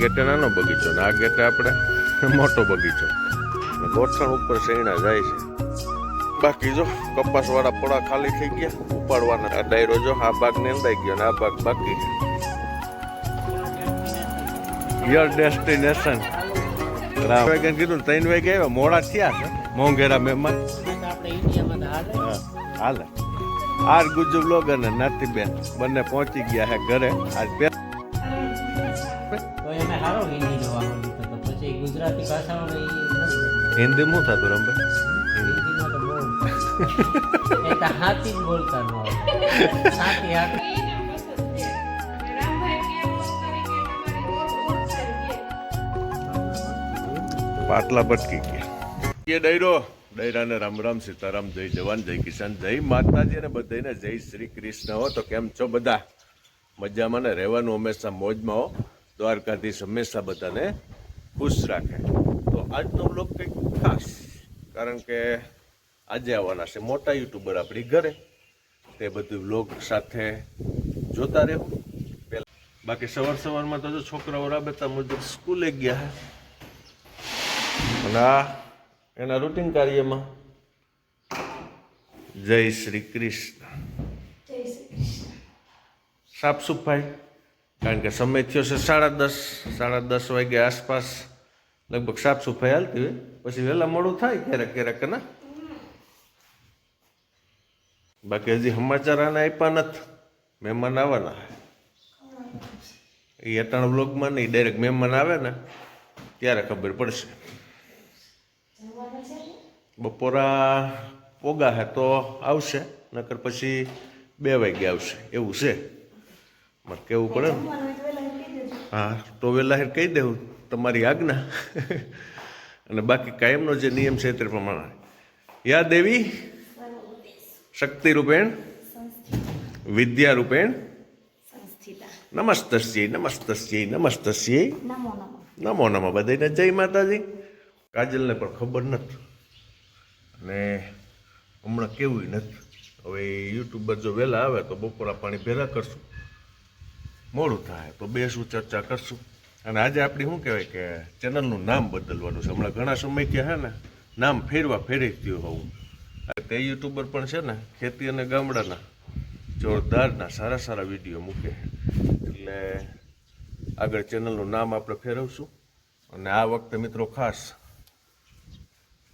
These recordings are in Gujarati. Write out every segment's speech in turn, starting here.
ગેટે નાનો બગીચો ને આ ગેટે આપણે મોટો બગીચો. ગોઠણ ઉપર શેણા જાય છે. બાકી જો કપાસ વાળા પોળા ખાલી થઈ ગયા ઉપાડવાના. આ ડાયરો જો આ ભાગ નિંદાઈ ગયો ને આ ભાગ બાકી છે. યોર ડેસ્ટિનેશન રામ કીધું ત્રણ વાગે આવ્યા મોડા થયા છે. મોંઘેરા મહેમાન. હાલે. આર ગુજુ બ્લોગ અને નાતીબેન બંને પહોંચી ગયા હે ઘરે. આજ ગુજરાતી ભાષામાં એ નથી હિન્દી શું થતું રંબે હિન્દીમાં હાથી જ બોલતા ન આવે હાથી હાથી. પાટલા ભટકી ગયા. ડૈરો ડાયરો ડાયરાને રામ રામ સીતારામ જય જવાન જય કિસાન જય માતાજી અને બધાને જય શ્રી કૃષ્ણ. હો તો કેમ છો બધા? મજામાં ને રહેવાનું હંમેશા મોજમાં હો. દ્વારકાધીશ હંમેશા બધાને ખુશ રાખે. તો આજનો બ્લોગ કંઈક ખાસ કારણ કે આજે આવવાના છે મોટા યુટ્યુબર આપણી ઘરે. તે બધું બ્લોગ સાથે જોતા રહેવું. પહેલાં બાકી સવાર સવારમાં તો જો છોકરાઓ રાબેતા મુજબ સ્કૂલે ગયા અને આ એના રૂટીન કાર્યમાં જય શ્રી કૃષ્ણ. સાફ સફાઈ. કારણ કે સમય થયો છે સાડા દસ સાડા દસ વાગે આસપાસ લગભગ સાફ સફાઈ હાલતી હોય. પછી વહેલા મોડું થાય ક્યારેક ક્યારેક ના. બાકી હજી સમાચાર આને આપ્યા નથી. મહેમાન આવવાના એ અટાણ બ્લોગમાં નહીં, ડાયરેક્ટ મહેમાન આવે ને, ત્યારે ખબર પડશે. બપોરા પોગા હે તો આવશે, નકર પછી બે વાગે આવશે. એવું છે. મારે કેવું પડે? ને હા તો વહેલા હેર કહી દેવું? તમારી આજ્ઞા. અને બાકી કાયમનો જે નિયમ છે તે પ્રમાણે. યા દેવી? શક્તિ રૂપેણ? વિદ્યા રૂપેણ? નમસ્તસ્ય નમસ્તસ્ય નમસ્તસ્ય. નમો નમો. નમો નમો બધાને જય માતાજી. કાજલને પણ ખબર નથી. અને હમણાં કેવું નથી. હવે યુટ્યુબર જો વહેલા આવે તો બપોરા પાણી ભેગા કરશું. મોડું થાય. તો બેસું ચર્ચા કરશું? અને આજે આપણી શું કહેવાય કે ચેનલનું નામ બદલવાનું છે. હમણાં ઘણા સમયથી હે ને, નામ ફેરવા ફેરી ગયું હોવું. તે યુટ્યુબર પણ છે ને, ખેતી અને ગામડાના જોરદારના સારા સારા વીડિયો મૂકે એટલે આગળ ચેનલનું નામ આપણે ફેરવશું. અને આ વખતે મિત્રો ખાસ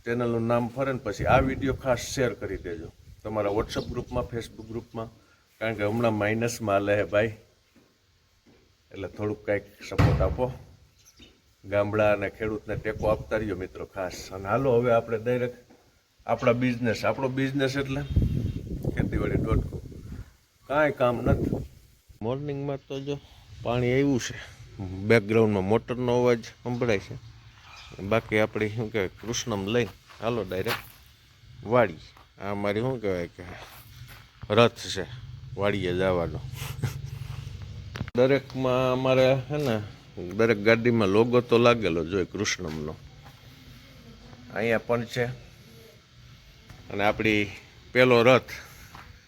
ચેનલનું નામ ફરે ને પછી આ વીડિયો ખાસ શેર કરી દેજો. તમારા વોટ્સઅપ ગ્રુપમાં ફેસબુક ગ્રુપમાં કારણ કે હમણાં માઇનસમાં લે ભાઈ. એટલે થોડુંક કાંઈક સપોર્ટ આપો. ગામડા અને ખેડૂતને ટેકો આપતા રહ્યો મિત્રો ખાસ. અને હાલો, હવે આપણે ડાયરેક્ટ આપણા બિઝનેસ આપણો બિઝનેસ એટલે ખેતીવાડી ડોટ કોમ કાંઈ કામ નથી. મોર્નિંગમાં તો જો પાણી આવ્યું છે. બેકગ્રાઉન્ડમાં મોટરનો અવાજ સંભળાય છે. બાકી આપણે શું કહેવાય, કૃષ્ણમ લઈ. હાલો ડાયરેક્ટ વાડી આ મારી શું કહેવાય કે રથ છે, વાડીએ જવાનો. દરેકમાં અમારે હે ને, દરેક ગાડીમાં લોગો તો લાગેલો જોઈએ કૃષ્ણમનો. અહીંયા પણ છે. અને આપણી પેલો રથ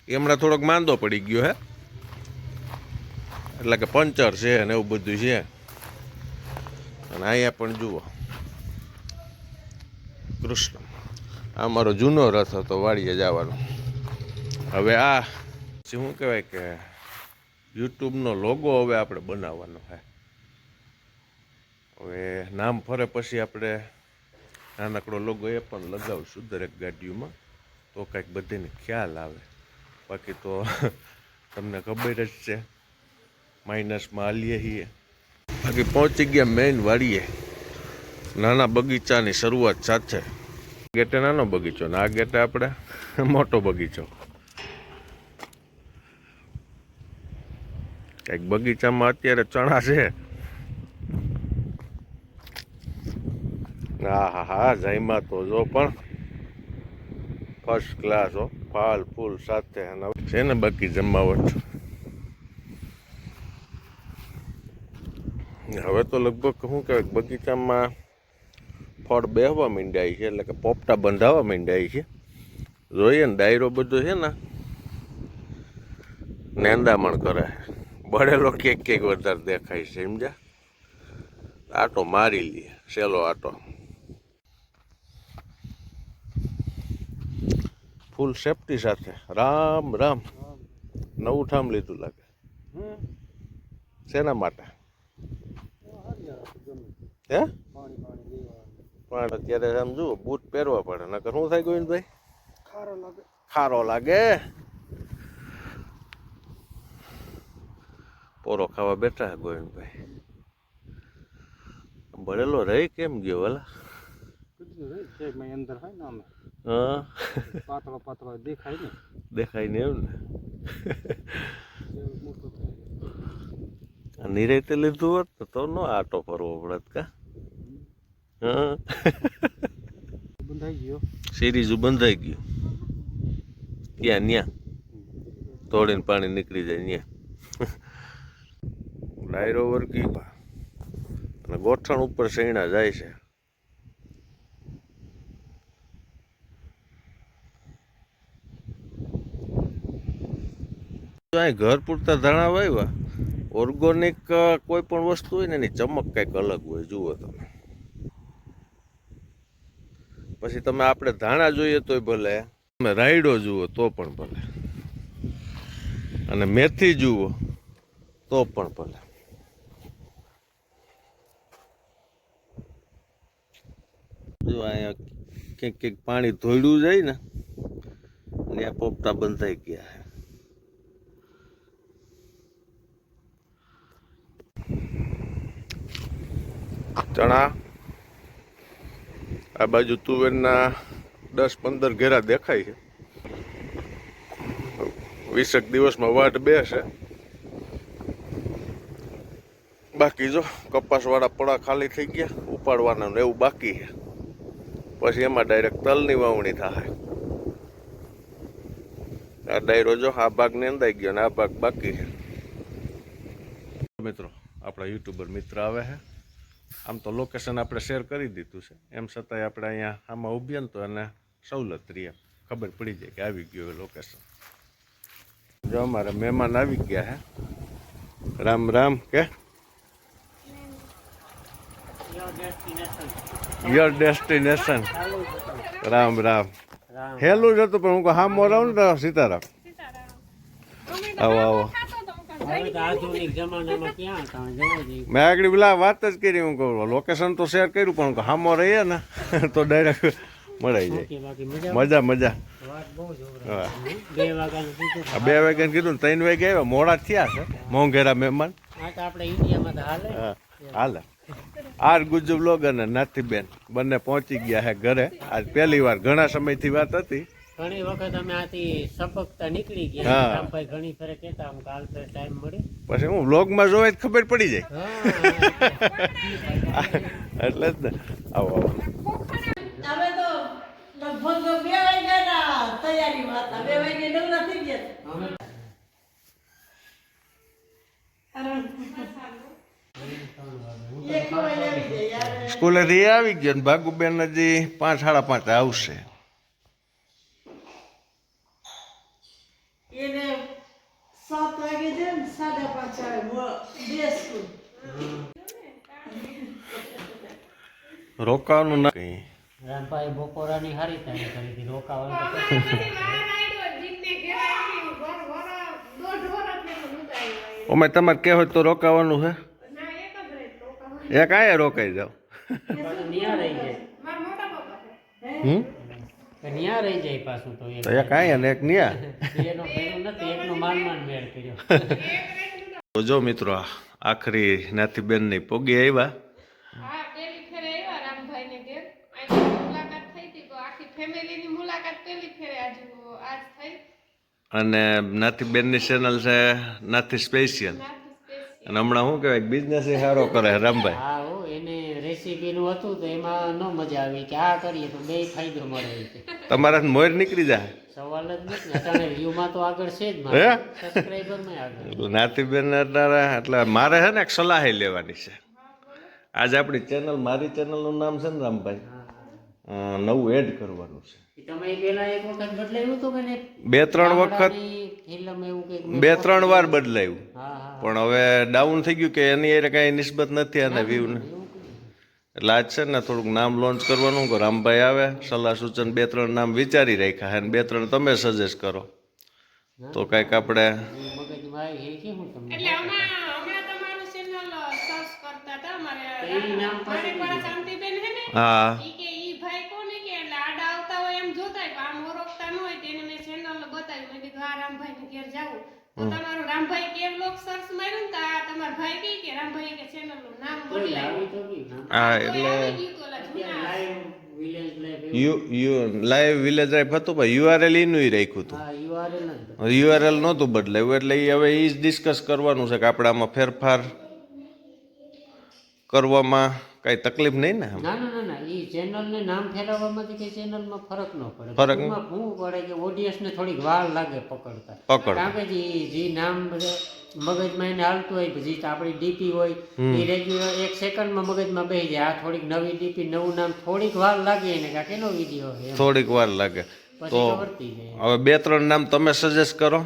એ હમણાં થોડોક માંદો પડી ગયો હે. એટલે કે પંચર છે અને એવું બધું છે. અને અહીંયા પણ જુઓ. કૃષ્ણ. આ મારો જૂનો રથ હતો, વાડીએ જવાનો. હવે આ, શું કહેવાય કે યુટ્યુબનો લોગો હવે આપણે બનાવવાનો છે હવે નામ ફરે પછી આપણે નાનકડો લોગો એ પણ લગાવશું દરેક ગાડીઓમાં. તો કાંઈક બધીને ખ્યાલ આવે. બાકી તો તમને ખબર જ છે, માઇનસમાં હાલીએ છીએ. બાકી પહોંચી ગયા મેઇન વાડીએ, નાના બગીચાની શરૂઆત સાથે. ગેટે નાનો બગીચો ને આ ગેટે આપણે મોટો બગીચો. કંઈક બગીચામાં અત્યારે ચણા છે. હા હા હા, જાયમાં તો જો પણ ફર્સ્ટ ક્લાસ હો. ફાલ ફૂલ સાથે છે ને બાકી જમાવટ હવે તો લગભગ શું કહેવાય, બગીચામાં ફળ બેહવા માંડ્યા છે, એટલે કે પોપટા બંધાવા માંડ્યા છે. જોઈએ ને, ડાયરો બધો છે ને, નેંદામણ કરે. બળેલો કેક કેક વધારે દેખાય છે સમજ્યા? આટો મારી લઈએ સેલો આટો. ફૂલ સેફટી સાથે રામ રામ. નવું ઠામ લીધું લાગે. શેના માટે? હે? પણ અત્યારે સમજુ બૂટ પહેરવા પડે નકર શું થાય ગોવિંદભાઈ? ખારો લાગે? પોરો ખાવા બેઠા છે ગોવિંદભાઈ. ભરેલો રહી કેમ ગયો વાલા હા. પાતળો પાતળો દેખાય ને. દેખાય ને એમ ને. નિરાયતે લીધું હોત તો નો આટો ફરવો પડત કા? હા. બંધાઈ ગયો. સિરીઝ બંધાઈ ગયું. ક્યાં ન્યા? તોડીને પાણી નીકળી જાય ન્યા. ડાયરો વર્ગી અને ગોઠણ ઉપર સૈણા જાય છે. અહીં ઘર પૂરતા ધાણા વાવ્યા ઓર્ગોનિક કોઈ પણ વસ્તુ હોય ને એની ચમક કંઈક અલગ હોય, જુઓ તમે. પછી તમે આપણે ધાણા જોઈએ તોય ભલે. તમે રાયડો જુઓ તો પણ ભલે. અને મેથી જુઓ તો પણ ભલે. જો અહીંયા ક્યાંક ક્યાંક પાણી ધોયડું જાય ને ત્યાં પોપટા બંધાઈ ગયા છે. ચણા, આ બાજુ તુવેરના દસ પંદર ઘેરા દેખાય છે. વીસેક દિવસમાં વાટ બેસે. બાકી જો કપાસવાળા પડા ખાલી થઈ ગયા, ઉપાડવાના એવું બાકી છે. પછી એમાં ડાયરેક્ટ તલની વાવણી થાય. આ ડાયરો જો આ ભાગ અંદાઈ ગયો ને આ ભાગ બાકી છે. મિત્રો, આપણા યુટ્યુબર મિત્ર આવે છે. આમ તો લોકેશન આપણે શેર કરી દીધું છે. એમ છતાંય આપણે અહીંયા આમાં ઊભીએ ને તો એને સવલત રહીએ ખબર પડી જાય કે આવી ગયું લોકેશન જો અમારે મહેમાન આવી ગયા હે રામ રામ કે? Your destination Ram Ram. હેલું જ હતું પણ હું હા રહું ને સીતારામ. આવો આવો. મેં આગળ પેલા વાત જ કરી હું કહું લોકેશન તો શેર કર્યું પણ હામો રહીએ ને તો ડાયરેક્ટ મળાઈ જાય. મજા મજા. બે વાગ્યા કીધું આ બે વાગ્યાને કીધું ત્રણ વાગે આવ્યા મોડા થયા છે મોંઘેરા મહેમાન. હાલે. હાલે. આર ગુજુ બ્લોગ અને નાથીબેન બંને પહોંચી ગયા છે ઘરે. આજ પહેલી વાર ઘણા સમયથી વાત હતી. ઘણી વખત અમે આથી સપકતા નીકળી ગયા. હા. ભાઈ ઘણી ફરે કહેતા આમ કાલ ફેર ટાઈમ મળે. પછી હું વ્લોગમાં જોવે જ ખબર પડી જાય. એટલે જ ને. આવો આવો. અમે તો લગભગ બે વાગ્યાના તૈયારીમાં હતા બે વાગે નવરા થઈ ગયા. સ્કૂલેથી આવી ગયો ને ભાગુબેન હજી પાંચ સાડા પાંચ આવશે. એને સાત વાગે છે ને સાડા પાંચ આવે મો- બે સ્કૂલ. રોકાવાનું ના કઈ? રામભાઈ બપોરાની હારી તારી કરી હતી રોકાવાનું અમે તમારે કે હોય. તો રોકાવાનું છે એક કાંઈ રોકાઈ જાવ હમ? ન્યા. રહી જાય પાછું તો એ એક આયા એક ન્યા એનો નથી એકનો માન માન મેળ કર્યો તો જો મિત્રો આખરી નાથીબેનની પોગી આવ્યા અને અને નાથીબેનની ચેનલ છે નાથી સ્પેશિયલ અને હમણાં શું કહેવાય બિઝનેસ એ સારો કરે છે રામભાઈ. હા હો એને રેસીપીનું હતું તો એમાં ન મજા આવી કે આ કરીએ તો બે ફાયદો મળે કે. તમારા મોર નીકળી જાય. સવાલ જ નથી વ્યૂમાં તો આગળ છે જ હે? મારે સબસ્ક્રાઈબરમાં આગળ. એટલે એટલે મારે છે ને એક સલાહ લેવાની છે. આજે આપણી ચેનલ મારી ચેનલનું નામ છે ને રામભાઈ. નવું એડ કરવાનું છે. તમે પહેલા એક વખત બદલાવ્યું હતું કે બે ત્રણ વખત બે ત્રણ વાર બદલાયું. હા હા પણ હવે ડાઉન થઈ ગયું કે એની એ કાંઈ નિસ્બત નથી આને વ્યૂ એવું કંઈક. એટલે આજ છે ને થોડુંક નામ લોન્ચ કરવાનું કે રામભાઈ આવે સલાહ સૂચન બે ત્રણ નામ વિચારી રાખ્યા છે. અને બે ત્રણ તમે સજેસ્ટ કરો. તો કાંઈક આપણે મગજમાં આવી એ કેવું તમને એટલે હમણાં હમણાં તમારું ચેનલ સર્ચ કરતા હતા મારે તો ઈ નામ પાછું મારે પણ શાંતિબેન હે ને હા ઈ કે ઈ ભાઈ કોને કે એટલે આડા આવતા હોય એમ જોતા હોય, પણ આમ ઓળખતા ન હોય તેને મેં ચેનલ બતાવ્યું મેં કીધું આ રામભાઈ ને ઘેર જાવું તો તમારું રામભાઈ બ્લોગ સર્ચ માર્યું તો આ તમારા ભાઈ કહે કે રામભાઈ કે ચેનલનું નામ કોઈ બદલાય. આવી તો ગઈ નામ હા એટલે live village you you live village life હતું પણ યુઆરએલ એનું રાખ્યું હતું. યુઆરએલ નહોતું બદલાયું એટલે એ હવે એ જ ડિસ્કસ કરવાનું છે કે આપણે આમાં ફેરફાર કરવામાં કાંઈ તકલીફ નહીં ને ના ના ના એ ચેનલ ને નામ ફેરવવામાંથી કે ચેનલમાં ફરક ન પડે. ફરક શું પડે કે ઓડિયન્સ ને થોડીક વાર લાગે પકડતા. પકડ કારણ કે જે નામ મગજમાં એને હાલતું હોય પછી આપણી ડીપી હોય એ રેગ્યુલર એક સેકન્ડમાં મગજમાં બેસી જાય. આ થોડીક નવી ડીપી નવું નામ થોડીક વાર લાગે એને કે કેનો વીડિયો થોડીક વાર લાગે. તો હવે બે ત્રણ નામ તમે સજેસ્ટ કરો.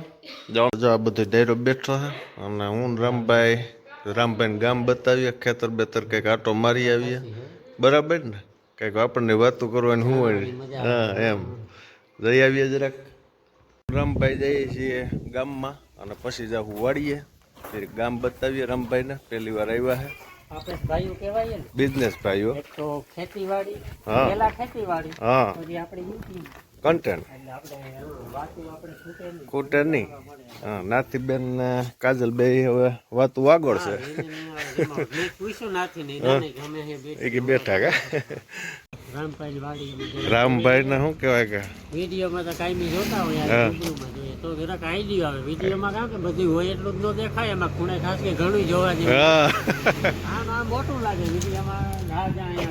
જો આ બધું ડેરો બેઠો છે. અને હું રામભાઈ રામભાઈ ગામ બતાવીએ ખેતર બેતર કંઈક આટો મારી આવીએ. બરાબર ને? કંઈક આપણને વાતો કરવાની શું હોય. હા એમ. જઈ આવીએ જરાક. રામભાઈ જઈએ છીએ ગામમાં અને પછી જાઉં વાળીએ ફરી ગામ બતાવીએ રામભાઈને. પહેલી વાર આવ્યા છે આપણે ભાઈઓ કહેવાય ને. બિઝનેસ ભાઈઓ. એક તો ખેતીવાડી હા. પેલા ખેતીવાડી. હા. પછી આપણે કન્ટેન્ટ વાતું આપણે નહીં. હા નાથીબેન ને કાજલ બે હવે વાતું આગળ છે કે બેઠા. કે? રામભાઈ ને શું કહેવાય કે? વિડીયોમાં તો કાંઈ જોતા હોય તો જરાક આઈડિયો આવે. વિડીયોમાં કાં કે બધું હોય એટલું જ ન દેખાય એમાં ખૂણે ખાસ કે ઘણું જોવા જેવું. હા. આમ મોટું લાગે. વિડીયોમાં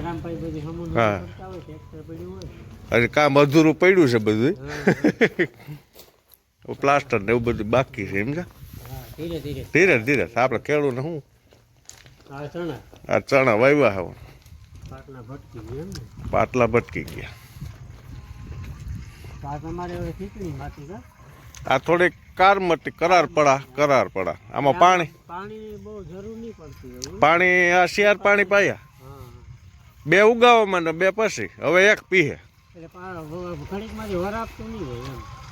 રામભાઈ બધી હમું કરતા હોય ટ્રેક્ટર પડ્યું હોય. અરે કામ અધૂરું પડ્યું છે બધું પ્લાસ્ટર ને એવું બધું બાકી છે સમજા ધીરે ધીરે. આપણે કેળું ખેડૂને શું? આ ચણા. વાવ્યા હવે પાટલા ભટકી ગયું એમ ને. આ થોડીક કાર મટી કરાર પડા કરાર પડા. આમાં પાણી? પાણી બહુ જરૂર નહીં પડતી પાણી આ શિયાર પાણી પાયા. બે ઉગાવવામાં ને બે પછી. હવે એક પીહે.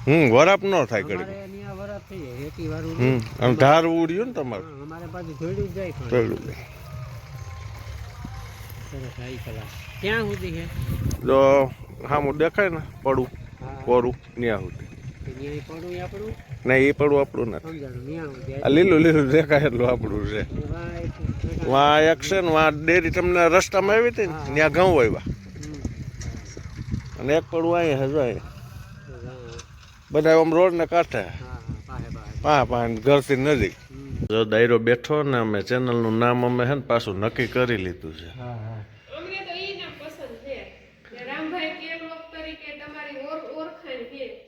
હમ વરાપ ન થાય ઘડી ત્યાં હમ ધાર ઉડ્યું ને તમારે. અમારે પાછું જોડ્યું જાય પણ. જોયું. સરસ આવી કલા. ક્યાં સુધી છે? જો સામું દેખાય ને પડું કોરું ન્યા સુધી. પડું એ આપણું? એ પડું આપણું નથી. આ લીલું લીલું દેખાય એટલું આપણું છે. વાં એક છે ને વાં ડેરી તમને રસ્તામાં આવી હતી ને ત્યાં ઘઉં આવ્યા. અને એક પડું અહીં હજુ બધા આમ રોડ ને કાંઠે. હા, પાહે પાહે. પા પા ઘરથી નજીક. જો દાયરો બેઠો ને અમે ચેનલનું નામ અમે હે ને પાછું નક્કી કરી લીધું છે. હા, હા. અમને તો ઈ નામ પસંદ છે. કે રામભાઈ કે બ્લોગ તરીકે તમારી ઓર- ઓળખાણ છે.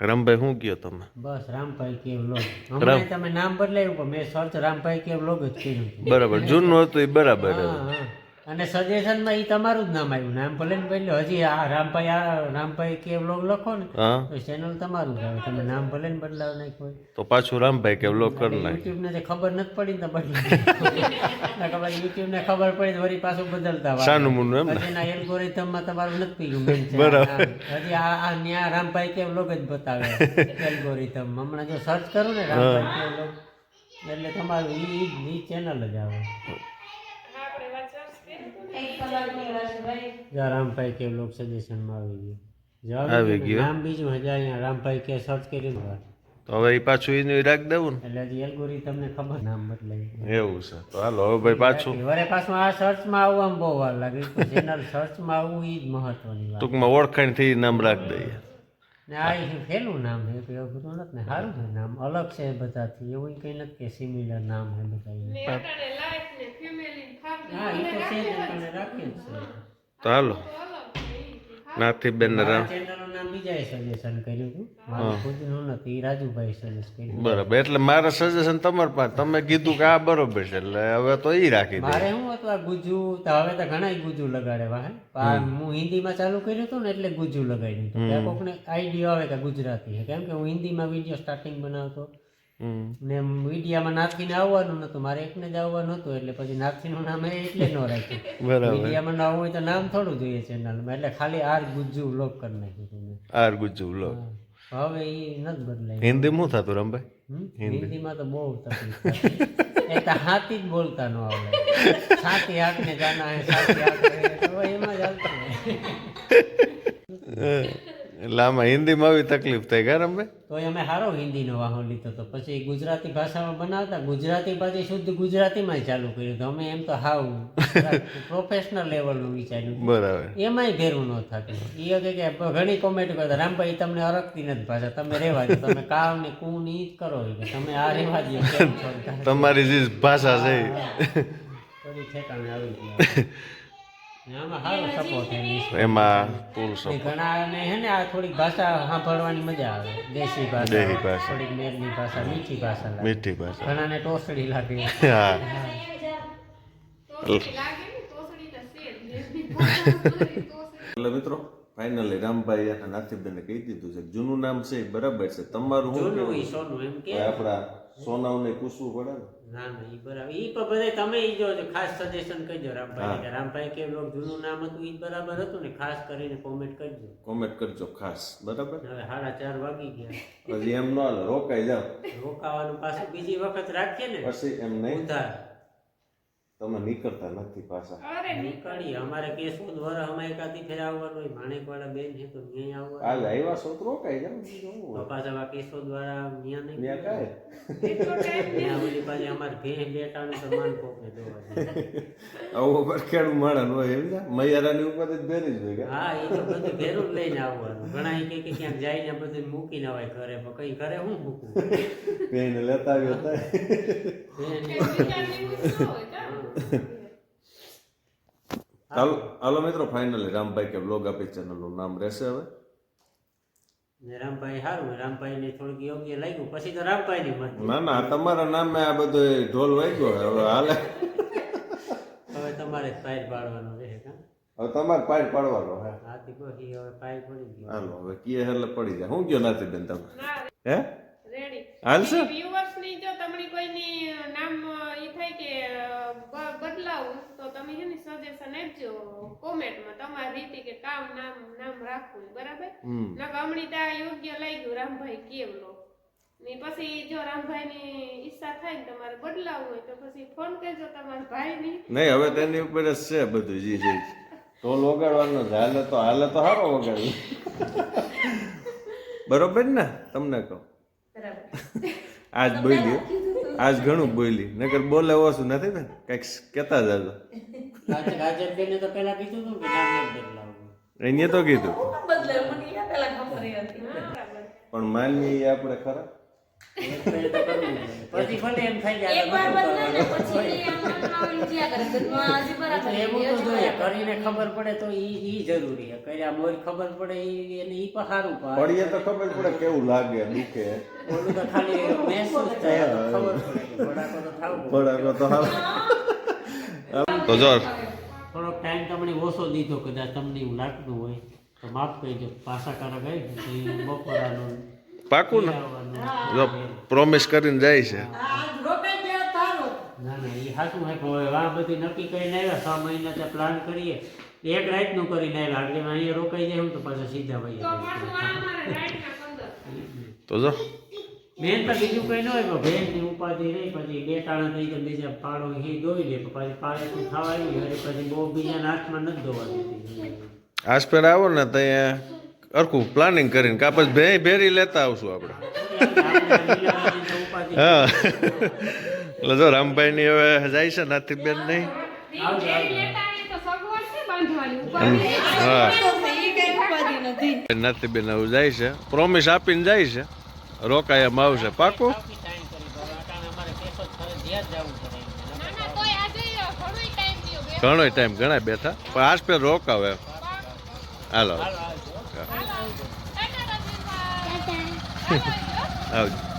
રમભાઈ શું કયો તમે? બસ રામભાઈ કે વ્લોગ હમણાં તમે નામ બદલાયું પણ મેં સર્ચ રામભાઈ કે વ્લોગ જ કર્યું બરાબર જૂનું હતું એ બરાબર હા. અને સજેશનમાં એ તમારું જ નામ આવ્યું નામ ભલે ને પહેલું હજી આ રામભાઈ આ રામભાઈ કે વ્લોગ લખો ને હા. તો ચેનલ તમારું જ આવે. તમે નામ ભલે ને બદલાવ નાખ્યું હોય. તો પાછું રામભાઈ કે બ્લોક કરી નાખ. યુટ્યુબ ને ખબર નથી પડી ને તો બદલી ખબર યુટ્યુબ ને ખબર પડી તો વળી પાછું બદલતા વાર શાનું મૂનું એમ ને? હજી ના algorithm માં તમારું નથી પીયું છે બરાબર. હજી આ આ ન્યા રામભાઈ કે વ્લોગ જ બતાવે એલ્ગોરિધમ હમણાં જો સર્ચ કરું ને રામભાઈ કે વ્લોગ એટલે તમારું ઈ- ઈ ચેનલ જ આવે આપણે વાત સર્ચ કરી એક કલાકની વાત છે ભાઈ જો રામભાઈ કે વ્લોગ સજેશનમાં આવી ગયું. જો આવી ગયું ગયું. નામ બીજું હજી અહીંયા રામભાઈ કે સર્ચ કર્યું ને તો હવે એ પાછું એનું રાખી દેવું એટલે હજી એલ્ગોરિધમ ખબર. નામ બદલાય ને એવું છે. તો હાલો હવે ભાઈ પાછું. વરે પાછું આ સર્ચમાં આવવામાં બહુ વાર લાગે. ચેનલ સર્ચમાં આવવું એ જ મહત્વની વાત. ટૂંકમાં ઓળખાણથી ઈ નામ રાખી દઈએ. ને આ પહેલું પેલું નામ છે કોઈ એવું બધું નથી ને સારું છે નામ. અલગ છે બધાથી. એવું કંઈ નથી કે સિમિલર નામ છે બધા હા એ તો છે રાખીએ છીએ છે. તો હાલો અલગ છે ઈ. નાથી બેન રામ ચેનલનું નામ બીજાએ સજેશન કર્યું હતું. મારું ખુદનું નથી એ રાજુભાઈ સજેસ્ટ કર્યું. બરાબર એટલે મારા સજેશન તમારા પાસે. તમે કીધું કે આ બરોબર છે એટલે હવે તો એ રાખી દે. મારે શું હતું આ ગુજુ તો હવે તો ઘણા ગુજુ લગાડે વાહે હું હિન્દીમાં ચાલુ કર્યું હતું ને એટલે ગુજુ લગાડ્યું હતું. કોકને આઈડિયા આવે કે ગુજરાતી કેમ કે હું હિન્દીમાં વીડિયો સ્ટાર્ટિંગ બનાવતો. ને મીડિયામાં નાખીને આવવાનું નતું. મારે એકને જ આવવાનું હતું એટલે પછી નાખીનું નામ એ એટલે ન રાખ્યું. બરાબર. મીડિયામાં ના હોય તો નામ થોડું જોઈએ ચેનલમાં એટલે ખાલી આર ગુજ્જુ વ્લોગ કરી નાખ્યું આર ગુજ્જુ વ્લોગ હવે એ નથી બદલાય. હિન્દી શું થતું રમભાઈ? હિન્દીમાં તો બહુ તકલીફ એ તો હાથી જ બોલતા ન આવડે. સાથી હાથને જાના હે છાતી આંખને એમાં જ હોય. એટલે આમાં હિન્દીમાં આવી તકલીફ થઈ કા રમભાઈ તો અમે સારો હિન્દીનો વાહો લીધો તો. પછી ગુજરાતી ભાષામાં બનાવતા ગુજરાતી પાછી શુદ્ધ ગુજરાતીમાં ચાલુ કર્યું તો અમે એમ તો હાવ પ્રોફેશનલ લેવલનું વિચાર્યું બરાબર. એમાંય ભેરું ન થતું. એ કે કે ઘણી કોમેન્ટ કરતા રામભાઈ તમને અરકતી નથી ભાષા. તમે રહેવા દો. તમે કાવ ને કું ને ઈ જ કરો તમે આ રહેવા દો. તમારી જે ભાષા છે ઠેકાણે આવી ગયા. એમાં પૂરું ને સપોર્ટ ઘણા ને હે ને આ થોડીક ભાષા સાંભળવાની મજા આવે. દેશી ભાષા થોડીક મેરની ભાષા મીઠી ભાષા મીઠી ભાષા. ઘણાને ટોસડી લાગે. હા. તોસડી લાગે ને તોસડી તો છે જ. દેશની ભાષામાં તોસડી એટલે મિત્રો ફાઇનલી રામભાઈ અને નાથીબેને કહી દીધું છે જૂનું નામ છે બરાબર છે. તમારું શું આપણા સોનાઓને પૂછવું પડે ને. ના ના ઈ બરાબર. ઈ પણ બધે તમે ઈ જો ખાસ સજેશન કરજો રામભાઈ કે રામભાઈ કે લોક જૂનું નામ હતું ઈ બરાબર હતું ને ખાસ કરીને કોમેન્ટ કરજો. કોમેન્ટ કરજો ખાસ. બરાબર? હવે સાડા ચાર વાગી ગયા. પછી એમ ન રોકાઈ જાવ રોકાવાનું પાછું બીજી વખત રાખીએ ને. પછી એમ નહીં. ઉધાર. તમે નીકળતા નથી પાછા. અરે નીકળી અમારે કેસો દ્વારા અમે એકાદી ફેર આવવાનું હોય. માણેકવાળા બેન છે તો ન્યાય આવવાનું. આ આવ્યા છો તો રોકાઈ જાવ તો પાછા આ કેસો દ્વારા ન્યા નહીં ત્યાં કાય એટલો ટાઈમ ત્યાં ઓલી પાછી અમારે ભેં બેટાનું સમાન માન કોકને દોવા. આવું પર ખેડૂ હોય એમ ને? મૈયારાની ઉપર જ બેરી જ હોય હા એ તો બધું ભેરું જ લઈને આવવાનું. ઘણા કે કે ક્યાંક જઈને બધું મૂકીને આવે ઘરે. પણ કઈ ઘરે હું મૂકું? બેન લેતા આવ્યો હતા ભેં ચાલો હાલો મિત્રો ફાઇનલી રામભાઈ કે બ્લોગ આપી ચેનલનું નામ રહેશે હવે. ને રામભાઈ સારું રામભાઈ ને થોડીક યોગ્ય લાગ્યું. પછી તો રામભાઈ ની ના ના તમારા નામે આ બધો ઢોલ વાગ્યો હવે હાલે. હવે તમારે પાયર પાડવાનો રહે કા? હવે તમારે પાડ પાડવાનો હે હાથી પછી હવે પાયર પડી ગયો. હાલો હવે કીએ એટલે પડી જાય. હું ગયો નથી બેન તમે હે? રેડી. હાલશે? વ્યુઅર્સની જો તમને કોઈની બ- તો તમે છે ને સજેશન આપજો કોમેન્ટમાં તમારી રીતે કે કામ નામ નામ રાખવું બરાબર? નકર હમણી ત્યાં યોગ્ય લાગ્યું રામભાઈ કેવલો. ને પછી જો રામભાઈ ની ઈચ્છા થાય ને તમારે બદલાવું હોય તો પછી ફોન કરજો તમારા ભાઈ ની નહીં હવે તેની ઉપર જ છે બધું જી જી. ઢોલ વગાડવાનો હાલે તો હાલે તો સારો વગાડવું બરોબર ને? તમને કહું. આજ બોલી આજ ઘણું બોલી. નકર બોલે ઓછું નથી ને? કંઈક કેતા જાજો એને તો કીધું પણ માનવી એ આપણે ખરા? કરીને ખબર પડે તો ઈ ઈ જરૂરી કર્યા મોર ખબર પડે ઈ એને ઈ પણ સારું પાડે. તો ખબર પડે કેવું લાગે દુખે. ઓલું તો ખાલી મહેસૂસ થાય. ખબર પડે તો થાવું ભડાકો તો હાલ. તો જો થોડોક ટાઈમ તમને ઓછો દીધો કદાચ તમને એવું લાગતું હોય. તો માફ કરજો પાછા કારક ગઈ પછી બપોરાનું પાકું ને. જો પ્રોમિસ કરીને જાય છે. આજ રોકાઈ ગયા તારો. ના ના એ સાચું હોય પણ હવે આ બધી નક્કી કરીને આવ્યા. છ મહિના ત્યાં પ્લાન કરીએ. એક રાતનું કરીને આવ્યા. એટલે અહીંયા રોકાઈ જાય તો પાછા સીધા તો ભાઈ પાછું આ અમારે રાઈટના પંદર. તો જો. મેન તો બીજું કઈ ન હોય પણ ભેંસની ઉપાધિ રહી પછી બે તાણા થઈ તો બીજા પાડો એ દોઈ લે પછી પાડે ખાવા આવી પછી બહુ બીજાના હાથમાં નથી ધોવા દેતી આસપેર આવો ને ત્યાં અરખું પ્લાનિંગ કરીને કાપસ ભે ભેરી લેતા આવશું આપણે? તો હા. એટલે જો રામભાઈની હવે જાય છે નાથી બેન નહીં. તો હા. એ કઈ ઉપાધિ નથી. બેન હવે જાય છે પ્રોમિસ આપીને જાય છે. આવશે પાકું પડે એમ. ટાઈમ થયો ઘણો ટાઈમ ઘણા બેઠા પણ આસપેર રોકાવે હાલો. આવજો